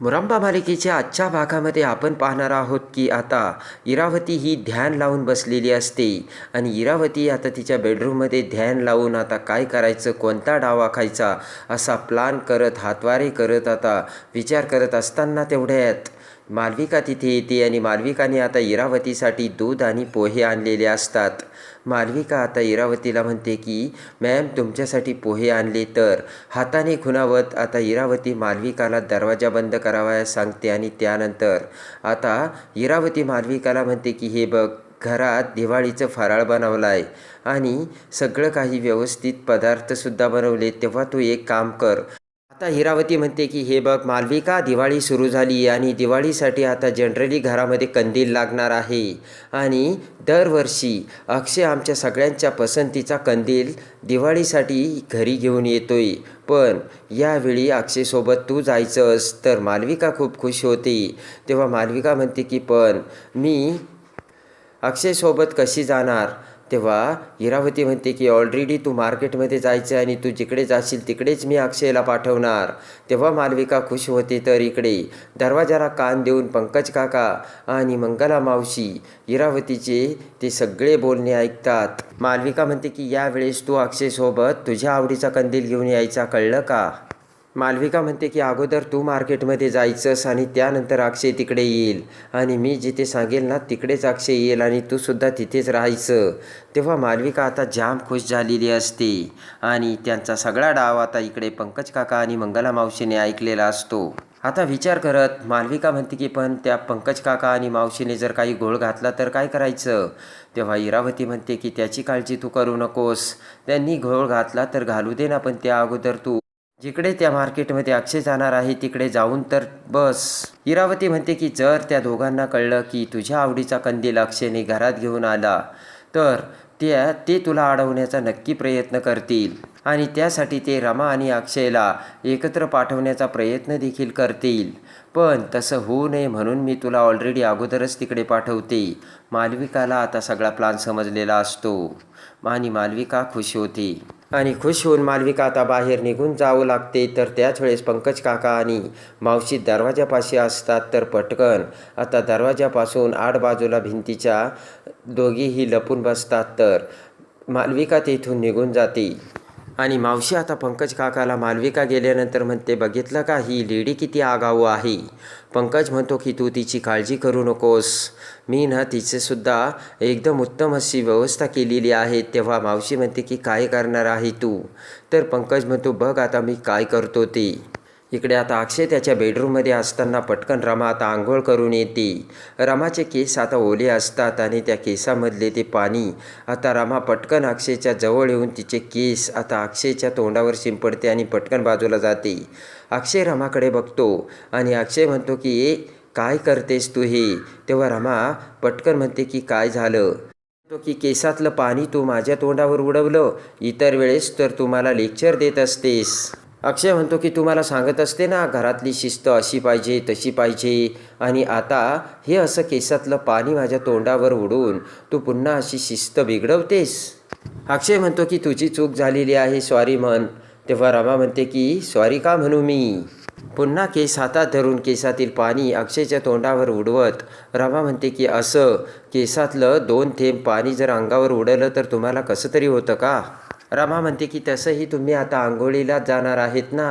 मुरंबा मालिकेच्या आजच्या भागामध्ये आपण पाहणार आहोत की आता इरावती ही ध्यान लावून बसलेली असते. आणि इरावती आता तिच्या बेडरूममध्ये ध्यान लावून आता काय करायचं कोणता डावा खायचा असा प्लान करत हातवारे करत आता विचार करत असताना तेवढ्यात मालविका तिथे येते आणि मालविकाने आता इरावतीसाठी दूध आणि पोहे आणलेले असतात. मालविका आता इरावतीला म्हणते की मॅम तुमच्यासाठी पोहे आणले तर. हाताने खुणावत आता इरावती मालविकाला दरवाजा बंद करावयास सांगते आणि त्यानंतर आता इरावती मालविकाला म्हणते की हे बघ घरात दिवाळीचं फराळ बनवलं आहे आणि सगळं काही व्यवस्थित पदार्थसुद्धा बनवले तेव्हा तू एक काम कर. आता हिरावती म्हणते की हे बघ मालविका दिवाळी सुरू झाली आणि दिवाळीसाठी आता जनरली घरामध्ये कंदील लागणार आहे. आणि दरवर्षी अक्षय आमच्या सगळ्यांच्या पसंतीचा कंदील दिवाळीसाठी घरी घेऊन येतोय. पण यावेळी अक्षयसोबत तू जायचंस तर मालविका खूप खुश होते. तेव्हा मालविका म्हणते की पण मी अक्षयसोबत कशी जाणार? तेव्हा इरावती म्हणते की ऑलरेडी तू मार्केटमध्ये जायचं आणि तू जिकडे जाशील तिकडेच मी अक्षयला पाठवणार. तेव्हा मालविका खुश होते तर इकडे दरवाजाला कान देऊन पंकज काका आणि मंगला मावशी इरावतीचे ते सगळे बोलणे ऐकतात. मालविका म्हणते की यावेळेस तू अक्षयसोबत तुझ्या आवडीचा कंदील घेऊन यायचा कळलं का? मालविका म्हणते की अगोदर तू मार्केटमध्ये जायचंस आणि त्यानंतर अक्षय तिकडे येईल. आणि मी जिथे सांगेल ना तिकडेच अक्षय येईल आणि तू सुद्धा तिथेच राहायचं. तेव्हा मालविका आता जाम खुश झालेली असते. आणि त्यांचा सगळा डाव आता इकडे पंकज काका आणि मंगला मावशीने ऐकलेला असतो. आता विचार करत मालविका म्हणते की पण त्या पंकज काका आणि मावशीने जर काही घोळ घातला तर काय करायचं? तेव्हा इरावती म्हणते की त्याची काळजी तू करू नकोस. त्यांनी घोळ घातला तर घालू दे ना पण त्या अगोदर तू जिकडे त्या मार्केटमध्ये अक्षय जाणार आहे तिकडे जाऊन तर बस. इरावती म्हणते की जर त्या दोघांना कळलं की तुझ्या आवडीचा कंदील अक्षयने घरात घेऊन आला तर त्या ते तुला अडवण्याचा नक्की प्रयत्न करतील. आणि त्यासाठी ते रमा आणि अक्षयला एकत्र पाठवण्याचा प्रयत्न देखील करतील. पण तसं होऊ नये म्हणून मी तुला ऑलरेडी अगोदरच तिकडे पाठवते. मालविकाला आता सगळा प्लान समजलेला असतो. आणि मालविका खुश होते. आणि खुश होऊन मालविका आता बाहेर निघून जावं लागते. तर त्याच वेळेस पंकज काका आणि मावशी दरवाजापाशी असतात तर पटकन. आता दरवाजापासून आड बाजूला भिंतीच्या दोघीही लपून बसतात तर मालविका तेथून निघून जाते. आणि मावशी आता पंकज काकाला मालविका गेल्यानंतर म्हणते बघितलं का ही लेडी किती आगाऊ आहे? पंकज म्हणतो की तू तिची काळजी करू नकोस. मी ना तिचेसुद्धा एकदम उत्तम अशी व्यवस्था केलेली आहे. तेव्हा मावशी म्हणते की काय करणार आहे तू? तर पंकज म्हणतो बघ आता मी काय करतो ते. इकडे आता अक्षय त्याच्या बेडरूममध्ये असताना पटकन रमा आता आंघोळ करून येते. रमाचे केस आता ओले असतात आणि त्या केसामधले ते पाणी आता रमा पटकन अक्षयच्या जवळ येऊन तिचे केस आता अक्षयच्या तोंडावर शिंपडते आणि पटकन बाजूला जाते. अक्षय रमाकडे बघतो आणि अक्षय म्हणतो की ए काय करतेस तू हे? तेव्हा रमा पटकन म्हणते की काय झालं? तो की केसातलं पाणी तू माझ्या तोंडावर उडवलं. इतर वेळेस तर तू मला लेक्चर देत असतेस. अक्षय म्हणतो की तुम्हाला सांगत असते ना घरातली शिस्त अशी पाहिजे तशी पाहिजे. आणि आता हे असं केसातलं पाणी माझ्या तोंडावर उडून तू पुन्हा अशी शिस्त बिघडवतेस. अक्षय म्हणतो की तुझी चूक झालेली आहे सॉरी म्हण. तेव्हा रमा म्हणते की सॉरी का म्हणू मी? पुन्हा केस हातात धरून केसातील पाणी अक्षयच्या तोंडावर उडवत रमा म्हणते की असं केसातलं दोन थेंब पाणी जर अंगावर उडलं तर तुम्हाला कसं तरी होतं का? रमा म्हणते की तसंही तुम्ही आता आंघोळीला जाणार आहेत ना?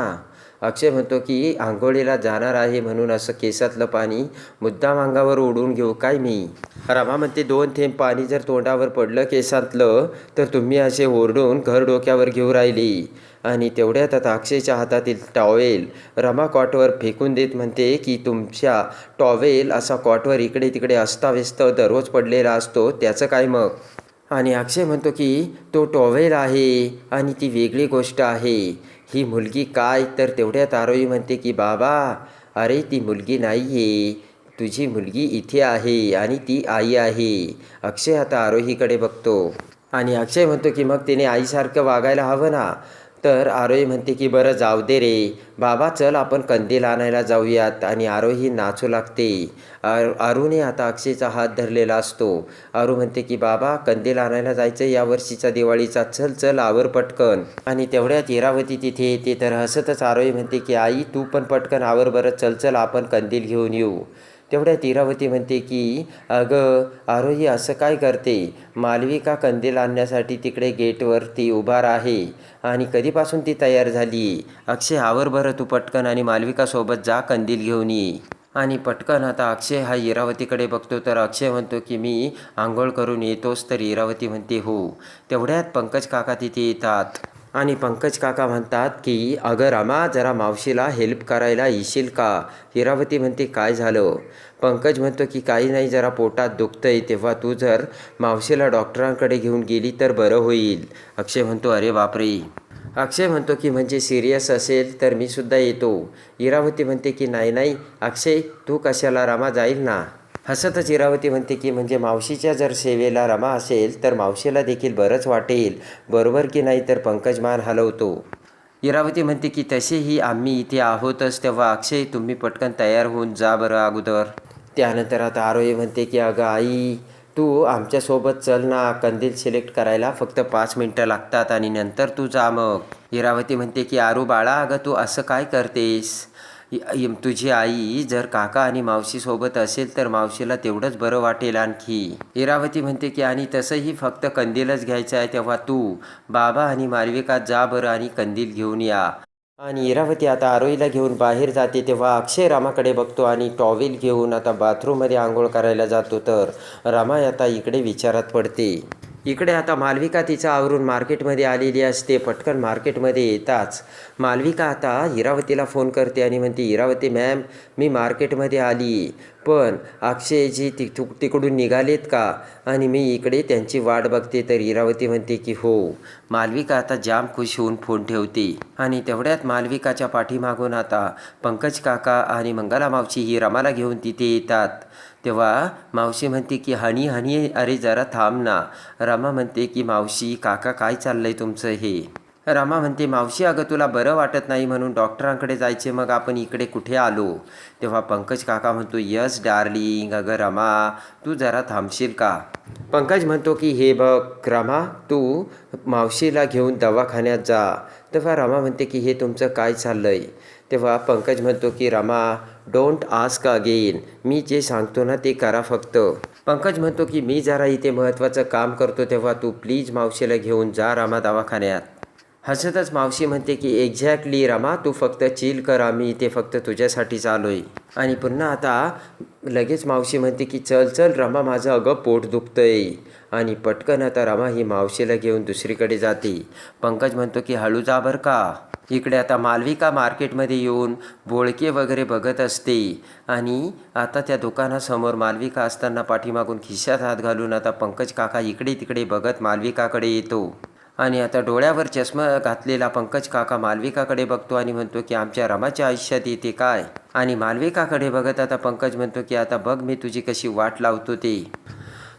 अक्षय म्हणतो की आंघोळीला जाणार आहे म्हणून असं केसातलं पाणी मुद्दाम अंगावर ओढून घेऊ काय मी? रमा म्हणते दोन थेंब पाणी जर तोंडावर पडलं केसातलं तर तुम्ही असे ओरडून घर डोक्यावर घेऊ राहिली. आणि तेवढ्यात आता अक्षयच्या हातातील टॉवेल रमा कॉटवर फेकून देत म्हणते की तुमच्या टॉवेल असा कॉटवर इकडे तिकडे अस्ताव्यस्त दररोज पडलेला असतो त्याचं काय मग? आणि अक्षय म्हणतो की तो टॉवेल आहे आणि ती वेगळी गोष्ट आहे. ही मुलगी काय? तर तेवढ्यात आरोही म्हणते की बाबा अरे ती मुलगी नाही आहे तुझी मुलगी इथे आहे आणि ती आई आहे. अक्षय आता आरोहीकडे बघतो. आणि अक्षय म्हणतो की मग तिने आईसारखं वागायला हवं ना. तर आरोही म्हणते की बरं जाऊ दे रे. बाबा चल आपण कंदील आणायला जाऊयात. आणि आरोही नाचू लागते. आर आरूने आता अक्षयचा हात धरलेला असतो. आरू म्हणते की बाबा कंदील आणायला जायचं या वर्षीचा दिवाळीचा. चल चल आवर पटकन. आणि तेवढ्यात इरावती तिथे येते. तर हसतच आरोही म्हणते की आई तू पण पटकन आवर बरं. चल चल आपण कंदील घेऊन येऊ. तेवढ्यात इरावती म्हणते की अगं आरोही असं काय करते? मालविका कंदील आणण्यासाठी तिकडे गेटवरती उभार आहे आणि कधीपासून ती तयार झाली? अक्षय आवर बरं तू पटकन आणि मालविकासोबत जा कंदील घेऊन ये. आणि पटकन आता अक्षय हा इरावतीकडे बघतो तर अक्षय म्हणतो की मी आंघोळ करून येतोच तर इरावती म्हणते हो तेवढ्यात पंकज काका तिथे येतात. आणि पंकज काका म्हणतात की अगं अमा जरा मावशीला हेल्प करायला येशील का? हिरावती म्हणते काय झालं? पंकज म्हणतो की काही नाही जरा पोटात दुखतंय. तेव्हा तू जर मावशीला डॉक्टरांकडे घेऊन गेली तर बरं होईल. अक्षय म्हणतो अरे बापरे. अक्षय म्हणतो की म्हणजे सिरियस असेल तर मी सुद्धा येतो. इरावती म्हणते की नाही नाही. अक्षय तू कशाला? रामा जाईल ना. हसतच इरावती म्हणते की म्हणजे मावशीच्या जर सेवेला रमा असेल तर मावशीला देखील बरंच वाटेल. बरोबर की नाही तर पंकज मान हलवतो. इरावती म्हणते की तसेही आम्ही इथे आहोतच तेव्हा अक्षय तुम्ही पटकन तयार होऊन जा बरं अगोदर. त्यानंतर आता आरोही म्हणते की अगं आई तू आमच्यासोबत चल ना. कंदील सिलेक्ट करायला फक्त पाच मिनटं लागतात आणि नंतर तू जा मग. इरावती म्हणते की आरू बाळा अगं तू असं काय करतेस? तुझी आई जर काका आणि मावशीसोबत असेल तर मावशीला तेवढंच बरं वाटेल आणखी. इरावती म्हणते की आणि तसंही फक्त कंदीलच घ्यायचं आहे तेव्हा तू बाबा आणि मालविका जा बरं आणि कंदील घेऊन या. आणि इरावती आता आरोईला घेऊन बाहेर जाते तेव्हा अक्षय रामाकडे बघतो आणि टॉवेल घेऊन आता बाथरूममध्ये आंघोळ करायला जातो तर रामा आता इकडे विचारात पडते. इकडे आता मालविका तिचा आवरून मार्केटमध्ये आलेली असते. पटकन मार्केटमध्ये येताच मालविका आता इरावतीला फोन करते आणि म्हणते इरावती मॅम मी मार्केटमध्ये आली. पण अक्षयजी ति तिकडून निघालेत का? आणि मी इकडे त्यांची वाट बघते. तर इरावती म्हणते की हो. मालविका आता जाम खुश होऊन फोन ठेवते. आणि तेवढ्यात मालविकाच्या पाठीमागून आता पंकज काका आणि मंगला मावशी ही रमाला घेऊन तिथे येतात. तेव्हा मावशी म्हणते की हनी हनी अरे जरा थांब ना. रमा म्हणते की मावशी काका काय चाललंय तुमचं हे? रमा म्हणते मावशी अगं तुला बरं वाटत नाही म्हणून डॉक्टरांकडे जायचे मग आपण इकडे कुठे आलो? तेव्हा पंकज काका म्हणतो यस डार्लिंग अगं रमा तू जरा थांबशील का? पंकज म्हणतो की हे बघ रमा तू मावशीला घेऊन दवाखान्यात जा. तेव्हा रमा म्हणते की हे तुमचं काय चाललं आहे तेव्हा पंकज म्हणतो की रमा डोंट आस्क अगेन मी जे सांगतो ना ते करा फक्त. पंकज म्हणतो की मी जरा इथे महत्त्वाचं काम करतो तेव्हा तू प्लीज मावशीला घेऊन जा रामा दवाखान्यात. हसतच मावशी म्हणते की एक्झॅक्टली रमा तू फक्त चिल कर. आम्ही इथे फक्त तुझ्यासाठीच आहे आणि पुन्हा आता लगेच मावशी म्हणते की चल चल रमा माझं अगं पोट दुखतंय. आणि पटकन आता रमा ही मावशीला घेऊन दुसरीकडे जाते. पंकज म्हणतो की हळू जा बरं का. इकडे आता मालविका मार्केटमध्ये येऊन बोळके वगैरे बघत असते. आणि आता त्या दुकानासमोर मालविका असताना पाठीमागून खिशात हात घालून आता पंकज काका इकडे तिकडे बघत मालविकाकडे येतो. आणि आता डोळ्यावर चष्मा घातलेला पंकज काका मालविकाकडे बघतो आणि म्हणतो की आमच्या रमाच्या आयुष्यात येते काय? आणि मालविकाकडे बघत आता पंकज म्हणतो की आता बघ मी तुझी कशी वाट लावतो ते.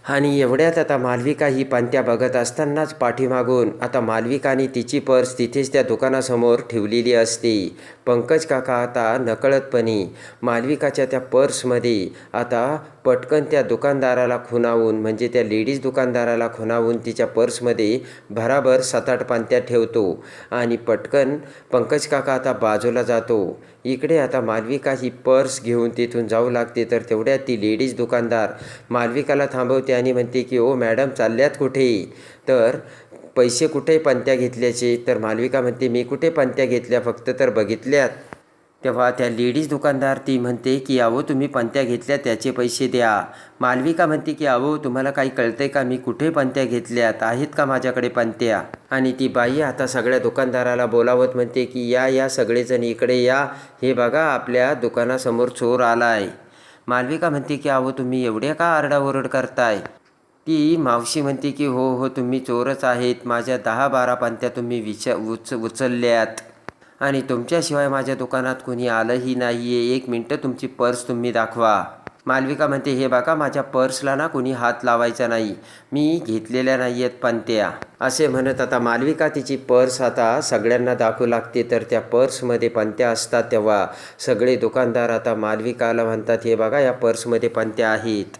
आणि एवढ्यात आता मालविका ही पांत्या बघत असतानाच पाठीमागून आता मालविकाने तिची पर्स तिथेच त्या दुकानासमोर ठेवलेली असते. पंकज काका आता नकळतपणे मालविकाच्या त्या पर्समध्ये आता पटकन त्या दुकानदाराला खुणावून म्हणजे त्या लेडीज दुकानदाराला खुणावून तिच्या पर्समध्ये भराभर सात आठ पांत्या ठेवतो आणि पटकन पंकज काका आता बाजूला जातो. इकडे आता मालविका ही पर्स घेऊन तिथून जाऊ लागते तर तेवढ्यात ती लेडीज दुकानदार मालविकाला थांबवते आणि म्हणते की ओ मॅडम चालल्यात कुठे? तर पैसे कुठे पंत्या घेतल्याचे? तर मालविका म्हणते मी कुठे पंत्या घेतल्या? फक्त तर बघितल्यात. तेव्हा त्या लेडीज दुकानदार ती म्हणते की अहो तुम्ही पंत्या घेतल्या त्याचे पैसे द्या. मालविका म्हणते की अहो तुम्हाला काही कळतंय का? मी कुठे पंत्या घेतल्यात? आहेत का माझ्याकडे पंत्या? आणि ती बाई आता सगळ्या दुकानदाराला बोलावत म्हणते की या या सगळेजण इकडे या. हे बघा आपल्या दुकानासमोर चोर आला आहे मालविका म्हणते की अहो तुम्ही एवढ्या का आरडाओरड करताय? ती मावशी म्हणते की हो हो तुम्ही चोरच आहेत. माझ्या दहा बारा पंत्या तुम्ही विच उच उचलल्यात. आणि तुमच्याशिवाय माझ्या दुकानात कोणी आलंही नाही आहे एक मिनटं तुमची पर्स तुम्ही दाखवा. मालविका म्हणते हे बघा माझ्या पर्सला ना कोणी हात लावायचा नाही. मी घेतलेल्या नाही आहेत पंत्या असे म्हणत आता मालविका तिची पर्स आता सगळ्यांना दाखवू लागते. तर त्या पर्समध्ये पंत्या असतात तेव्हा सगळे दुकानदार आता मालविकाला म्हणतात हे बघा या पर्समध्ये पंत्या आहेत.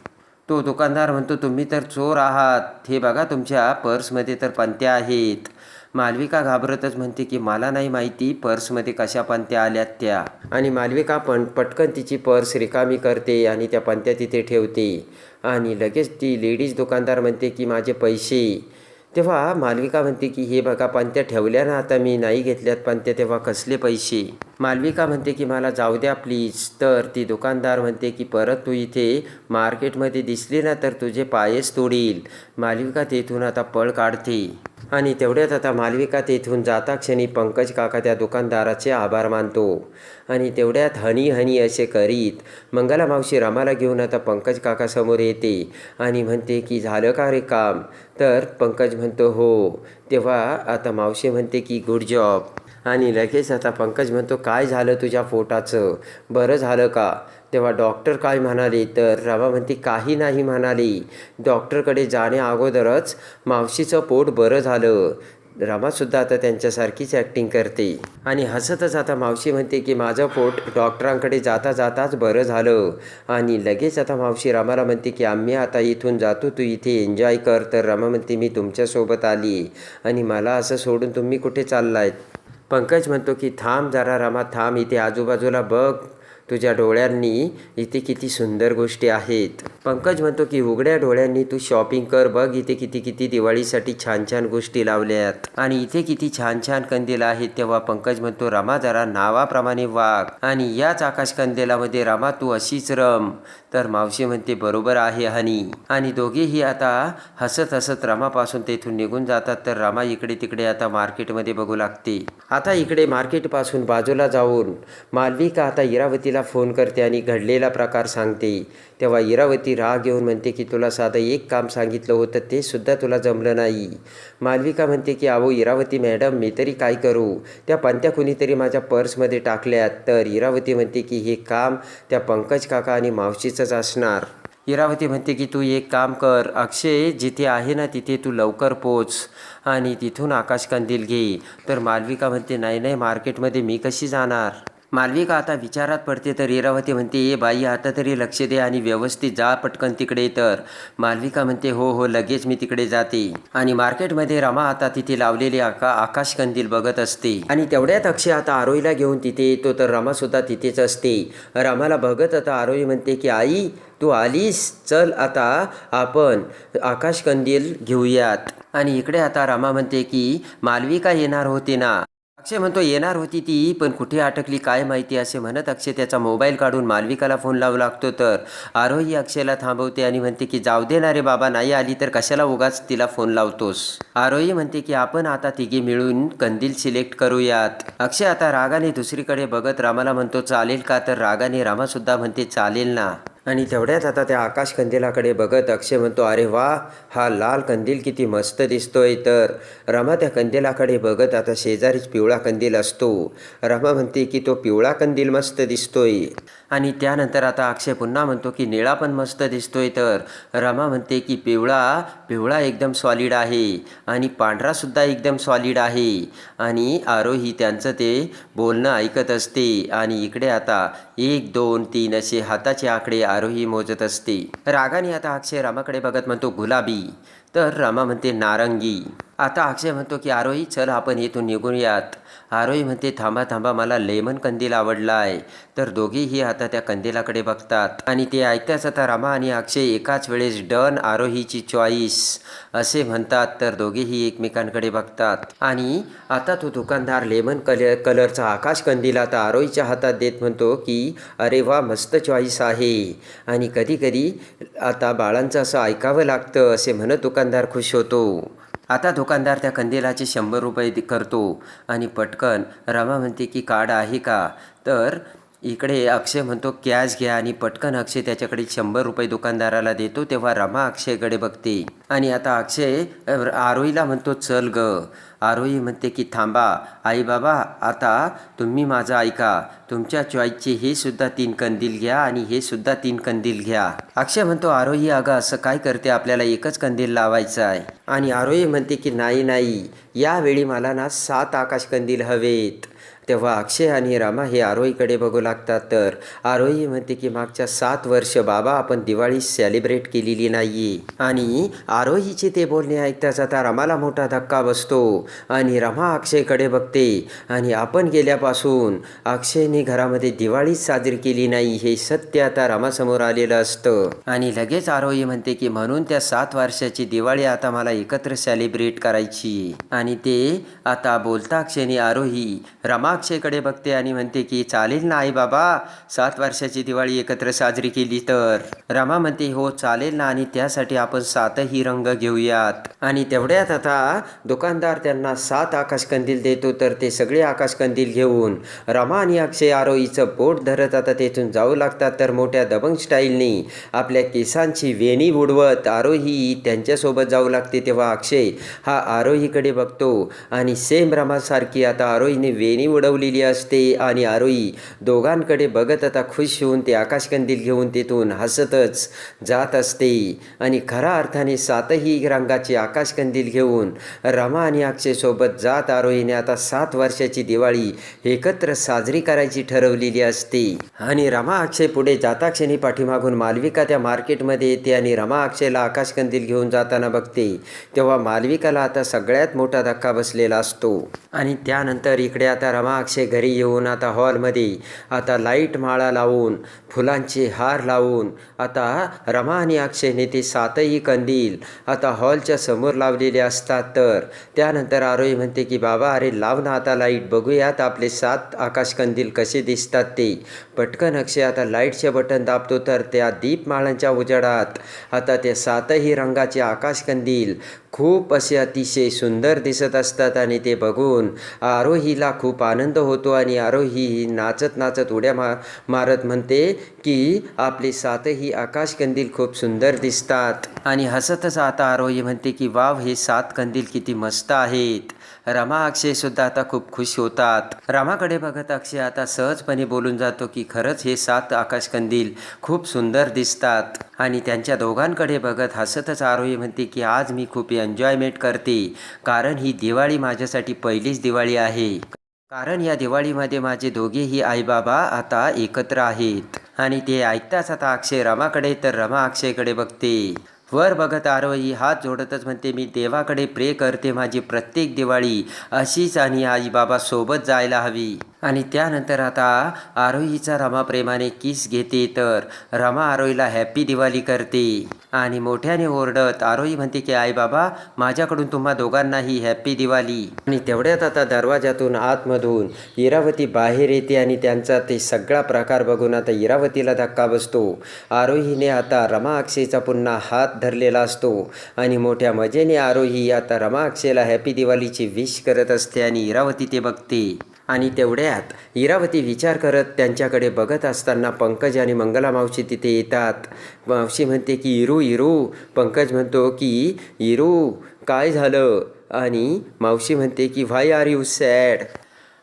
तो दुकानदार म्हणतो तुम्ही तर चोर आहात. हे बघा तुमच्या पर्समध्ये तर पंत्या आहेत. मालविका घाबरतच म्हणते की मला नाही माहिती पर्समध्ये कशा पंत्या आल्यात त्या. आणि मालविका पण पटकन तिची पर्स रिकामी करते आणि त्या पंत्या तिथे ठेवते. आणि लगेच ती लेडीज दुकानदार म्हणते की माझे पैसे. तेव्हा मालविका म्हणते की हे बघा पंत्या ठेवल्या ना आता मी नाही घेतल्यात पंत्या तेव्हा कसले पैसे? मालविका म्हणते की मला जाऊ द्या प्लीज. तर ती दुकानदार म्हणते की परत तू इथे मार्केटमध्ये दिसली ना तर तुझे पायच तोडील. मालविका तेथून आता पळ काढते. आणि तेवढ्यात आता मालविका तेथून जाता क्षणी पंकज काका त्या दुकानदाराचे आभार मानतो. आणि तेवढ्यात हनी हनी असे करीत मंगला मावशी रमाला घेऊन आता पंकज काका समोर येते आणि म्हणते की झालं का रे काम? तर पंकज म्हणतो हो. तेव्हा आता मावशी म्हणते की गुड जॉब. आणि लगेच आता पंकज म्हणतो काय झालं तुझ्या पोटाचं? बरं झालं का? तेव्हा डॉक्टर काय म्हणाले तर रमा म्हणते काही नाही म्हणाली. डॉक्टरकडे जाण्या अगोदरच मावशीचं पोट बरं झालं. रमासुद्धा आता त्यांच्यासारखीच ॲक्टिंग करते. आणि हसतच आता मावशी म्हणते की माझं पोट डॉक्टरांकडे जाता जाताच बरं झालं. आणि लगेच आता मावशी रमाला म्हणते की आम्ही आता इथून जातो तू इथे एन्जॉय कर. तर रमा म्हणते मी तुमच्यासोबत आली आणि मला असं सोडून तुम्ही कुठे चाललायत? पंकज म्हणतो की थांब जरा रमा थांब इथे आजूबाजूला बघ तुझ्या डोळ्यांनी इथे किती सुंदर गोष्टी आहेत. पंकज म्हणतो की उघड्या डोळ्यांनी तू शॉपिंग कर बघ इथे किती किती दिवाळीसाठी छान छान गोष्टी लावल्यात. आणि इथे किती छान छान कंदील आहेत तेव्हा पंकज म्हणतो रमा जरा नावाप्रमाणे वाघ आणि याच आकाश कंदिलामध्ये रमा तू अशीच रम. तर मावशी म्हणते बरोबर आहे हनी. आणि दोघेही आता हसत हसत रमापासून तेथून निघून जातात. तर रमा इकडे तिकडे आता मार्केटमध्ये बघू लागते. आता इकडे मार्केटपासून बाजूला जाऊन मालविका आता इरावतीला फोन करते आणि घडलेला प्रकार सांगते. तेव्हा इरावती राग घेऊन म्हणते की तुला साधं एक काम सांगितलं होतं ते सुद्धा तुला जमलं नाही. मालविका म्हणते की अहो इरावती मॅडम मी तरी काय करू? त्या पंत्या कुणीतरी माझ्या पर्समध्ये टाकल्यात. तर इरावती म्हणते की हे काम त्या पंकज काका आणि मावशीचंच असणार. इरावती म्हणते की तू एक काम कर. अक्षय जिथे आहे ना तिथे तू लवकर पोच आणि तिथून आकाशकंदील घे. तर मालविका म्हणते नाही नाही मार्केटमध्ये मी कशी जाणार? मालविका आता विचारात पडते तर इरावती म्हणते ए बाई आता तरी लक्ष दे आणि व्यवस्थित जा पटकन तिकडे तर. मालविका म्हणते हो हो लगेच मी तिकडे जाते. आणि मार्केटमध्ये रमा आता तिथे लावलेले आका आकाश कंदील बघत असते. आणि तेवढ्यात अक्षय आता आरोईला घेऊन तिथे येतो तर रमा सुद्धा तिथेच असते. रमाला बघत आता आरोही म्हणते की आई तू आलीस? चल आता आपण आकाश कंदील घेऊयात. आणि इकडे आता रमा म्हणते की मालविका येणार होती ना? अक्षय म्हणतो येणार होती ती पण कुठे अटकली काय माहिती? असे म्हणत अक्षय त्याचा मोबाईल काढून मालविकाला फोन लावू लागतो. तर आरोही अक्षयला थांबवते आणि म्हणते की जाऊ दे ना रे बाबा नाही आली तर कशाला उगाच तिला फोन लावतोस? आरोही म्हणते की आपण आता तिघे मिळून कंदील सिलेक्ट करूयात. अक्षय आता रागाने दुसरीकडे बघत रामाला म्हणतो चालेल का? तर रागाने रामा सुद्धा म्हणते चालेल ना. आणि तेवढ्यात आता त्या आकाश कंदिलाकडे बघत अक्षय म्हणतो अरे वा हा लाल कंदील किती मस्त दिसतोय. तर रमा त्या कंदिलाकडे बघत आता शेजारीच पिवळा कंदील असतो. रमा म्हणते की तो पिवळा कंदील मस्त दिसतोय. आणि त्यानंतर आता अक्षय पुन्हा म्हणतो की निळा पण मस्त दिसतोय तर. रमा म्हणते की पिवळा पिवळा एकदम सॉलिड आहे. आणि पांढरासुद्धा एकदम सॉलिड आहे. आणि आरोही त्यांचं ते बोलणं ऐकत असते. आणि इकडे आता एक दोन तीन असे हाताचे आकडे आरोही मोजत असते. रागाने आता अक्षय रामाकडे बघत म्हणतो गुलाबी. तर रामा म्हणते नारंगी. आता अक्षय म्हणतो की आरोही चल आपण इथून निघूयात आरोही म्हणते थांबा थांबा मला लेमन कंदील आवडला आहे. तर दोघेही आता त्या कंदिलाकडे बघतात. आणि ते ऐकताच आता रामा आणि अक्षय एकाच वेळेस डन आरोहीची चॉईस असे म्हणतात तर दोघेही एकमेकांकडे बघतात. आणि आता तो दुकानदार लेमन कलर कलरचा आकाश कंदील आता आरोहीच्या हातात देत म्हणतो की अरे वा मस्त चॉईस आहे. आणि कधी कधी आता बाळांचं असं ऐकावं लागतं असे म्हणत दुकानदार खुश होतो. आता दुकानदार त्या कंदिलाचे शंभर रुपये करतो आणि पटकन रमा म्हणते की कार्ड आहे का? तर इकडे अक्षय म्हणतो कॅश घ्या. आणि पटकन अक्षय त्याच्याकडे शंभर रुपये दुकानदाराला देतो तेव्हा रमा अक्षयकडे बघते. आणि आता अक्षय आरोहीला म्हणतो चल ग. आरोही म्हणते की थांबा आई बाबा आता तुम्ही माझं ऐका. तुमच्या चॉईसचे हे सुद्धा तीन कंदील घ्या आणि हे सुद्धा तीन कंदील घ्या. अक्षय म्हणतो आरोही अगं असं काय करते? आपल्याला एकच कंदील लावायचं आहे. आणि आरोही म्हणते की नाही नाही. यावेळी मला ना सात आकाश कंदील हवेत. तेव्हा अक्षय आणि रामा हे आरोहीकडे बघू लागतात. तर आरोही म्हणते की मागच्या सात वर्ष बाबा आपण दिवाळी सेलिब्रेट केलेली नाही आणि आरोहीचे ते बोलणे ऐकताच आता रमाला मोठा धक्का बसतो आणि रमा अक्षयकडे बघते. आणि आपण गेल्यापासून अक्षयने घरामध्ये दिवाळीच साजरी केली नाही हे सत्य आता रमासमोर आलेलं असतं. आणि लगेच आरोही म्हणते की म्हणून त्या सात वर्षाची दिवाळी आता मला एकत्र सेलिब्रेट करायची आणि ते आता बोलता अक्षयने आरोही रमा अक्षयकडे बघते आणि म्हणते की चालेल ना आई बाबा सात वर्षाची दिवाळी एकत्र साजरी केली तर. रमा म्हणते हो चालेल ना आणि त्यासाठी आपण सातही रंग घेऊयात. आणि तेवढ्यात आता दुकानदार त्यांना सात आकाशकंदील देतो तर ते सगळे आकाशकंदील घेऊन रमा आणि अक्षय आरोहीचं बोट धरत आता तेथून जाऊ लागतात. तर मोठ्या दबंग स्टाईलने आपल्या केसांची वेणी बुडवत आरोही त्यांच्यासोबत जाऊ लागते. तेव्हा अक्षय हा आरोहीकडे बघतो आणि सेम रमासारखी आता आरोहीने वेणी उडवलेली असते आणि आरोही दोघांकडे बघत आता खुश होऊन ते आकाशकंदील घेऊन तिथून हसतच जात असते. आणि खऱ्या अर्थाने सातही रंगाचे आकाशकंदील घेऊन रमा आणि अक्षयसोबत जात आरोहीने आता सात वर्षाची दिवाळी एकत्र साजरी करायची ठरवलेली असते. आणि रमा अक्षय पुढे जाता क्षणी पाठीमागून मालविका त्या मार्केटमध्ये येते आणि रमा अक्षयला आकाशकंदील घेऊन जाताना बघते. तेव्हा मालविकाला आता सगळ्यात मोठा धक्का बसलेला असतो. आणि त्यानंतर इकडे आता रमा अक्षय घरी येऊन आता हॉलमध्ये आता लाइट माळा लावून फुलांचे हार लावून आता रमा आणि अक्षयने ते सातही कंदील आता हॉलच्या समोर लावलेले असतात तर. त्यानंतर आरोही म्हणते की बाबा अरे लाव ना आता लाइट बघूयात आपले सात आकाशकंदील कसे दिसतात ते. पटकन अक्षय आता लाईटचे बटन दाबतो तर त्या दीपमाळांच्या उजेडात आता ते सातही रंगाचे आकाशकंदील खूप असे अतिशय सुंदर दिसत असतात आणि ते बघून आरोहीला खूप आनंद होतो आणि आरोही ही नाचत नाचत उड्या मा मारत म्हणते की आपले सातही आकाश कंदील खूप सुंदर दिसतात. आणि हसतच आता आरोही म्हणते की वाव हे सात कंदील किती मस्त आहेत. रमा अक्षय सुद्धा आता खूप खुश होतात. रमाकडे बघत अक्षय आता सहजपणे बोलून जातो की खरंच हे सात आकाशकंदील खूप सुंदर दिसतात. आणि त्यांच्या दोघांकडे बघत हसतच आरोही म्हणते की आज मी खूप एन्जॉयमेंट करते. कारण ही दिवाळी माझ्यासाठी पहिलीच दिवाळी आहे. कारण या दिवाळीमध्ये माझे दोघेही आईबाबा आता एकत्र आहेत. आणि ते ऐकताच आता अक्षय रमाकडे तर रमा अक्षयकडे बघते. वर बघत आरोही हात जोडतच म्हणते मी देवाकडे प्रे करते माझी प्रत्येक दिवाळी अशीच आणि आई बाबा सोबत जायला हवी. आणि त्यानंतर आता आरोहीचा रमा प्रेमाने किस घेते तर रमा आरोहीला हॅप्पी दिवाळी करते. आणि मोठ्याने ओरडत आरोही म्हणते की आई बाबा माझ्याकडून तुम्हा दोघांनाही हॅप्पी दिवाळी. आणि तेवढ्यात आता दरवाजातून आतमधून इरावती बाहेर येते आणि त्यांचा ते सगळा प्रकार बघून आता इरावतीला धक्का बसतो. आरोहीने आता रमा अक्षयचा पुन्हा हात धरलेला असतो आणि मोठ्या मजेने आरोही आता रमा अक्षयला हॅपी दिवाळीची विश करत असते आणि इरावती ते बघते. आणि तेवढ्यात इरावती विचार करत त्यांच्याकडे बघत असताना पंकज आणि मंगला मावशी तिथे येतात. मावशी म्हणते की इरू इरू. पंकज म्हणतो की इरू काय झालं? आणि मावशी म्हणते की व्हाय आर यू सॅड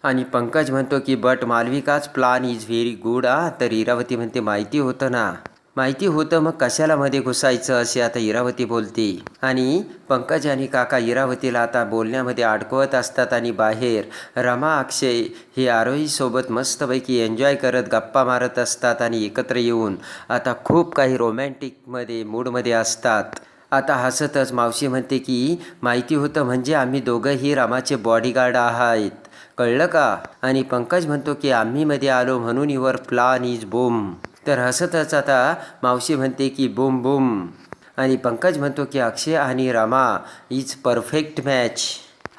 आणि पंकज म्हणतो की बट मालविकाच प्लान इज व्हेरी गुड आ. तर इरावती म्हणते माहिती होतं ना. माहिती होतं मग कशाला मध्ये घुसायचं असे आता इरावती बोलते. आणि पंकज आणि काका इरावतीला आता बोलण्यामध्ये अडकवत असतात आणि बाहेर रमा अक्षय हे आरोहीसोबत मस्तपैकी एन्जॉय करत गप्पा मारत असतात आणि एकत्र येऊन आता खूप काही रोमॅन्टिकमध्ये मूडमध्ये असतात. आता हसतच मावशी म्हणते की माहिती होतं म्हणजे आम्ही दोघंही रामाचे बॉडीगार्ड आहेत. कळलं का? आणि पंकज म्हणतो की आम्ही मध्ये आलो म्हणून युअर प्लान इज बूम तर हसतच आता मावशी म्हणते की बुम बुम. आणि पंकज म्हणतो की अक्षय आणि रमा इज परफेक्ट मॅच.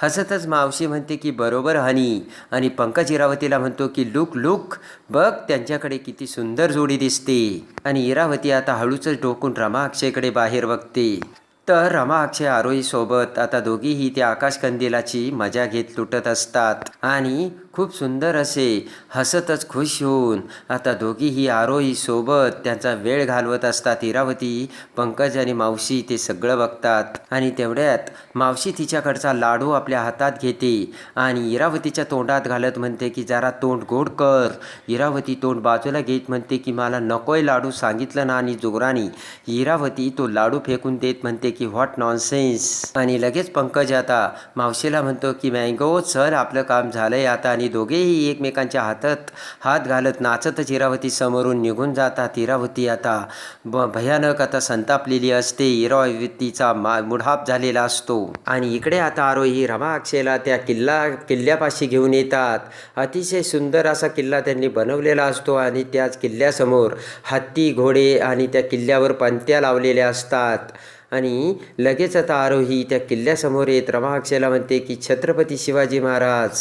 हसतच मावशी म्हणते की बरोबर हनी. आणि पंकज इरावतीला म्हणतो की लुक लुक बघ त्यांच्याकडे किती सुंदर जोडी दिसते. आणि इरावती आता हळूच डोकून रमा अक्षयकडे बाहेर बघते. तर रमा अक्षय आरोहीसोबत आता दोघीही त्या आकाशकंदिलाची मजा घेत लुटत असतात. आणि खूप सुंदर असे. हसतच खुश होऊन. आता दोघीही आरोही सोबत त्यांचा वेळ घालवत असतात इरावती पंकज आणि मावशी. ते सगळं बघतात. आणि तेवढ्यात मावशी तिच्याकडचा लाडू आपल्या हातात घेते. आणि इरावतीच्या तोंडात घालत म्हणते की जरा तोंड गोड कर. इरावती तोंड बाजूला घेत म्हणते की मला नकोय लाडू सांगितलं ना आणि जोरानी. इरावती तो लाडू फेकून देत म्हणते की व्हॉट नॉनसेन्स. आणि लगेच पंकज आता मावशीला म्हणतो की मँगो चल आपलं काम झालंय आता. आणि दोघेही एकमेकांच्या हातात हात घालत नाचत इरावती समोरून निघून जातात. इरावती आता ब भयानक आता संतापलेली असते. इरावतीचा मा मुढाप झालेला असतो. आणि इकडे आता आरोही रमाक्षेला त्या किल्ला किल्ल्यापाशी घेऊन येतात. अतिशय सुंदर असा किल्ला त्यांनी बनवलेला असतो आणि त्याच किल्ल्यासमोर हत्ती घोडे आणि त्या किल्ल्यावर पंत्या लावलेल्या असतात. आणि लगेच आता आरोही त्या किल्ल्यासमोर येत. रमाक्षेला म्हणते की छत्रपती शिवाजी महाराज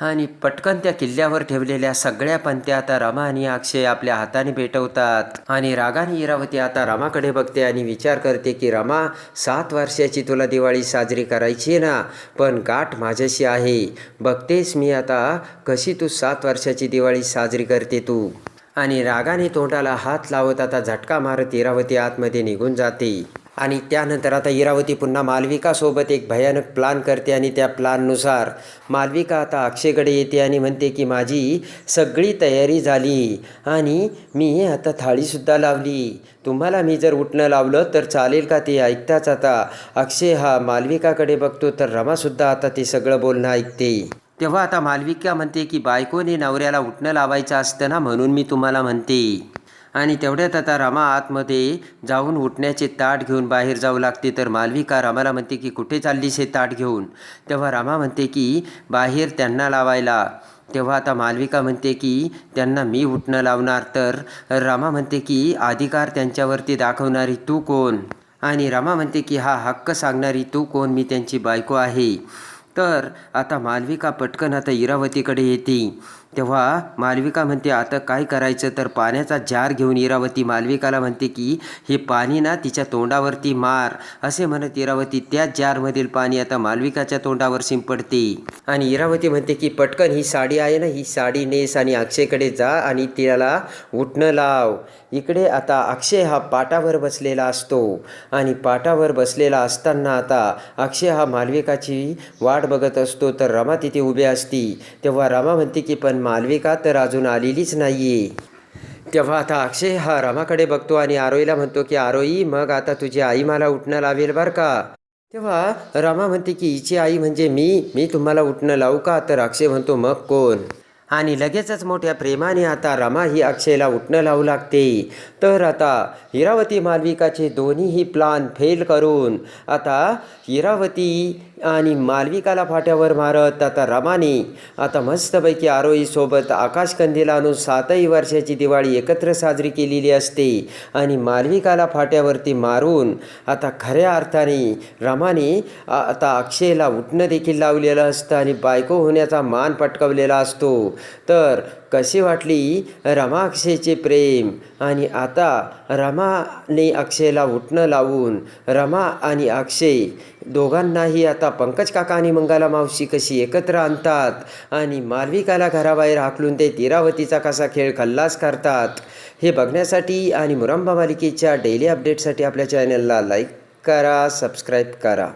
आणि पटकन त्या किल्ल्यावर ठेवलेल्या सगळ्या पंत्या आता रमा आणि अक्षय आपल्या हाताने पेटवतात आणि रागाने इरावती आता रमाकडे बघते आणि विचार करते की रमा सात वर्षाची तुला दिवाळी साजरी करायची आहे ना? पण गाठ माझ्याशी आहे. बघतेस मी आता कशी तू सात वर्षाची दिवाळी साजरी करते तू. आणि रागाने तोंडाला हात लावत आता झटका मारत इरावती आतमध्ये निघून जाते. आणि त्यानंतर आता इरावती पुन्हा मालविकासोबत एक भयानक प्लान करते आणि त्या प्लाननुसार मालविका आता अक्षयकडे येते आणि म्हणते की माझी सगळी तयारी झाली आणि मी आता थाळीसुद्धा लावली. तुम्हाला मी जर उठणं लावलं तर चालेल का ते ऐकताच आता? अक्षय हा मालविकाकडे बघतो तर रमासुद्धा आता ते सगळं बोलणं ऐकते. तेव्हा आता मालविका म्हणते की बायकोने नवऱ्याला उठणं लावायचं असतं ना म्हणून मी तुम्हाला म्हणते. आणि तेवढ्यात आता रमा आतमध्ये जाऊन उठण्याचे ताट घेऊन बाहेर जाऊ लागते. तर मालविका रामाला म्हणते की कुठे चाललीस हे ताट घेऊन? तेव्हा रामा म्हणते की बाहेर त्यांना लावायला. तेव्हा आता मालविका म्हणते की त्यांना मी उठणं लावणार. तर रामा म्हणते की अधिकार त्यांच्यावरती दाखवणारी तू कोण? आणि रामा म्हणते की हा हक्क सांगणारी तू कोण? मी त्यांची बायको आहे. तर आता मालविका पटकन आता इरावतीकडे येते. तेव्हा मालविका म्हणते आता काय करायचं? तर पाण्याचा जार घेऊन इरावती. मालविकाला म्हणते की हे पाणी ना तिच्या तोंडावरती मार. असे म्हणत इरावती त्याच जारमधील पाणी आता मालविकाच्या तोंडावर शिंपडते. आणि इरावती म्हणते की पटकन ही साडी आहे ना ही साडी नेस आणि अक्षयकडे जा आणि तिला उठणं लाव. इकडे आता अक्षय हा पाटावर बसलेला असतो. आणि पाटावर बसलेला असताना आता अक्षय हा मालविकाची वाट बघत असतो. तर रमा तिथे उभी असती. तेव्हा रमा म्हणते की पण मालविका तर अजून आलेलीच नाहीये. तेव्हा आता अक्षय हा रमाकडे बघतो आणि आरोईला म्हणतो की आरोई मग आता तुझी आई मला उठणं लावेल बरं का? तेव्हा रमा म्हणते की हिची आई म्हणजे मी मी तुम्हाला उठणं लावू का? तर अक्षय म्हणतो मग कोण? आणि लगेचच मोठ्या प्रेमाने आता रमा ही अक्षयला उठणं लावू लागते. तर आता हिरावती मालविकाचे दोन्हीही प्लान फेल करून आता हिरावती आणि मालविकाला फाट्यावर मारत आता रमाने. आता मस्तपैकी आरोहीसोबत आकाशकंदीला आणून सातही वर्षाची दिवाळी एकत्र साजरी केलेली असते. आणि मालविकाला फाट्यावरती मारून आता खऱ्या अर्थाने रमाने आता अक्षयला उठणं देखील लावलेलं असतं आणि बायको होण्याचा मान पटकवलेला असतो. तर कशी वाटली रमा अक्षयचे प्रेम? आणि आता रमाने अक्षयला उठणं लावून रमा आणि अक्षय दोघांनाही आता पंकज काका आणि मंगाला मावशी कशी एकत्र आणतात आणि मालविकाला घराबाहेर हाकलून ते तीरावतीचा कसा खेळ खल्लास करतात हे बघण्यासाठी आणि मुरंबा मालिकेच्या डेली अपडेटसाठी आपल्या चॅनलला लाईक करा सबस्क्राईब करा.